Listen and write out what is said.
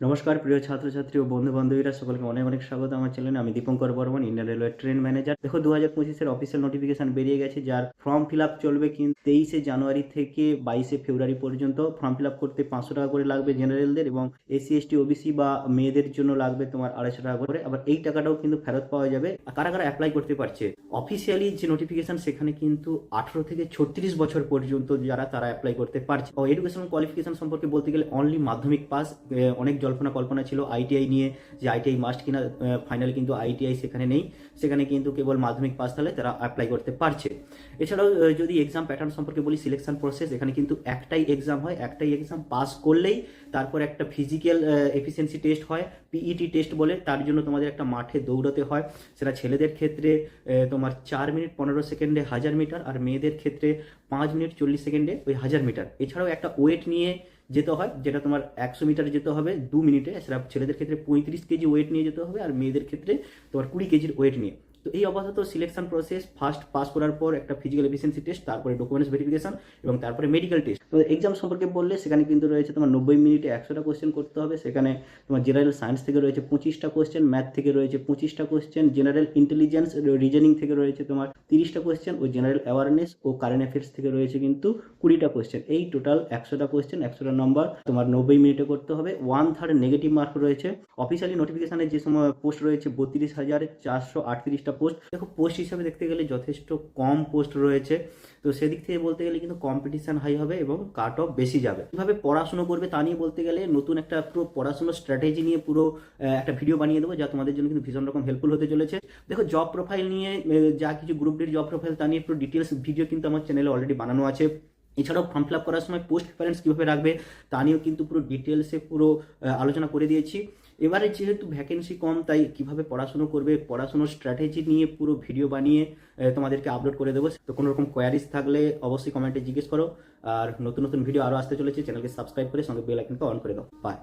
নমস্কার, প্রিয় ছাত্রছাত্রী ও বন্ধু বান্ধবীরা সকলকে অনেক অনেক স্বাগত। আমার চ্যানেলে আমি Dipankar Barman Indian railway train manager দেখো দু হাজার পঁচিশের অফিসিয়াল নোটিফিকেশন বেরিয়ে গেছে, যার ফর্ম ফিল আপ চলবে কিন্তু তেইশে জানুয়ারি থেকে বাইশে ফেব্রুয়ারি পর্যন্ত। ফর্ম ফিল আপ করতে পাঁচশো টাকা করে লাগবে জেনারেলদের এবং এসসি এসটি ওবিসি বা মেয়েদের জন্য লাগবে তোমার আড়াইশো টাকা করে। আবার এই টাকাটাও কিন্তু ফেরত পাওয়া যাবে। কারা কারা অ্যাপ্লাই করতে পারছে? অফিসিয়ালি যে নোটিফিকেশন সেখানে কিন্তু আঠারো থেকে ছত্রিশ বছর পর্যন্ত যারা তারা অ্যাপ্লাই করতে পারছে। এডুকেশন কোয়ালিফিকেশন সম্পর্কে বলতে গেলে অনলি মাধ্যমিক পাস অনেক জল্পনা কল্পনা ছিল আইটিআই নিয়ে যে আইটিআই মাস্ট কিনা ফাইনাল কিন্তু আইটিআই সেখানে নেই। সেখানে কিন্তু কেবল মাধ্যমিক পাস তাহলে তারা অ্যাপ্লাই করতে পারছে। এছাড়াও যদি এক্সাম প্যাটার্ন সম্পর্কে বলি সিলেকশন প্রসেস এখানে কিন্তু একটাই এক্সাম হয়, একটাই এক্সাম পাস করলেই তারপর একটা ফিজিক্যাল এফিসিয়েন্সি টেস্ট হয় পিইটি টেস্ট বলে, তার জন্য তোমাদের একটা মাঠে দৌড়াতে হয়। সেটা ছেলেদের ক্ষেত্রে তোমার চার মিনিট পনেরো সেকেন্ডে হাজার মিটার আর মেয়েদের ক্ষেত্রে পাঁচ মিনিট চল্লিশ সেকেন্ডে ওই হাজার মিটার এছাড়াও একটা ওয়েট নিয়ে যেতে হয়, যেটা তোমার একশো মিটার যেতে হবে দু মিনিটে সেটা ছেলেদের ক্ষেত্রে পঁয়ত্রিশ কেজি ওয়েট নিয়ে যেতে হবে আর মেয়েদের ক্ষেত্রে তোমার কুড়ি কেজির ওয়েট নিয়ে। তো এই অবস্থা তো সিলেকশন প্রসেস ফার্স্ট পাস করার পর একটা ফিজিক্যাল এফিসিয়েন্সি টেস্ট তারপরে ডকুমেন্টস ভেরিফিকেশন এবং তারপরে মেডিকেল টেস্ট তো এক্সাম সম্পর্কে বললে সেখানে কিন্তু রয়েছে তোমার নব্বই মিনিটে একশোটা কোশ্চেন করতে হবে, সেখানে তোমার জেনারেল সায়েন্স থেকে রয়েছে পঁচিশটা কোশ্চেন ম্যাথ থেকে রয়েছে পঁচিশটা কোয়েশ্চেন জেনারেল ইন্টেলিজেন্স রিজনিং থেকে রয়েছে তোমার তিরিশটা কোশ্চেন ও জেনারেল অ্যাওয়ারনেস ও কারেন্ট অ্যাফেয়ার্স থেকে রয়েছে কিন্তু কুড়িটা কোশ্চেন এই টোটাল একশোটা কোশ্চেন একশোটা নম্বর তোমার নব্বই মিনিটে করতে হবে। ওয়ান থার্ড নেগেটিভ মার্ক রয়েছে। অফিসিয়ালি নোটিফিকেশনে যে সময় পোস্ট রয়েছে বত্রিশ হাজার চারশো আটত্রিশটা পোস্ট দেখো পোস্ট হিসাবে দেখতে গেলে যথেষ্ট কম পোস্ট রয়েছে। তো সেদিক থেকে বলতে গেলে কিন্তু কম্পিটিশন হাই হবে এবং কাট অফ বেশি যাবে। কীভাবে পড়াশুনো করবে তা নিয়ে বলতে গেলে নতুন একটা পুরো পড়াশুনোর স্ট্র্যাটেজি নিয়ে পুরো একটা ভিডিও বানিয়ে দেবো যা তোমাদের জন্য কিন্তু ভীষণ রকম হেল্পফুল হতে চলেছে। দেখো জব প্রোফাইল নিয়ে যা কিছু গ্রুপ ডির জব প্রোফাইল তা নিয়ে পুরো ডিটেলস ভিডিও কিন্তু আমার চ্যানেলে অলরেডি বানানো আছে। এছাড়াও ফর্ম ফিল আপ করার সময় পোস্ট প্যারেন্টস কীভাবে রাখবে, তা নিয়েও কিন্তু পুরো ডিটেলসে পুরো আলোচনা করে দিয়েছি। এবারে যেহেতু ভ্যাকেন্সি কম, তাই কীভাবে পড়াশুনো করবে, পড়াশুনোর স্ট্র্যাটেজি নিয়ে পুরো ভিডিও বানিয়ে তোমাদেরকে আপলোড করে দেবো। তো কোনো রকম কোয়ারিজ থাকলে অবশ্যই কমেন্টে জিজ্ঞেস করো। আর নতুন নতুন ভিডিও আরও আসতে চলেছে চ্যানেলকে সাবস্ক্রাইব করে সঙ্গে বেল আইকনকে অন করে দাও। বাই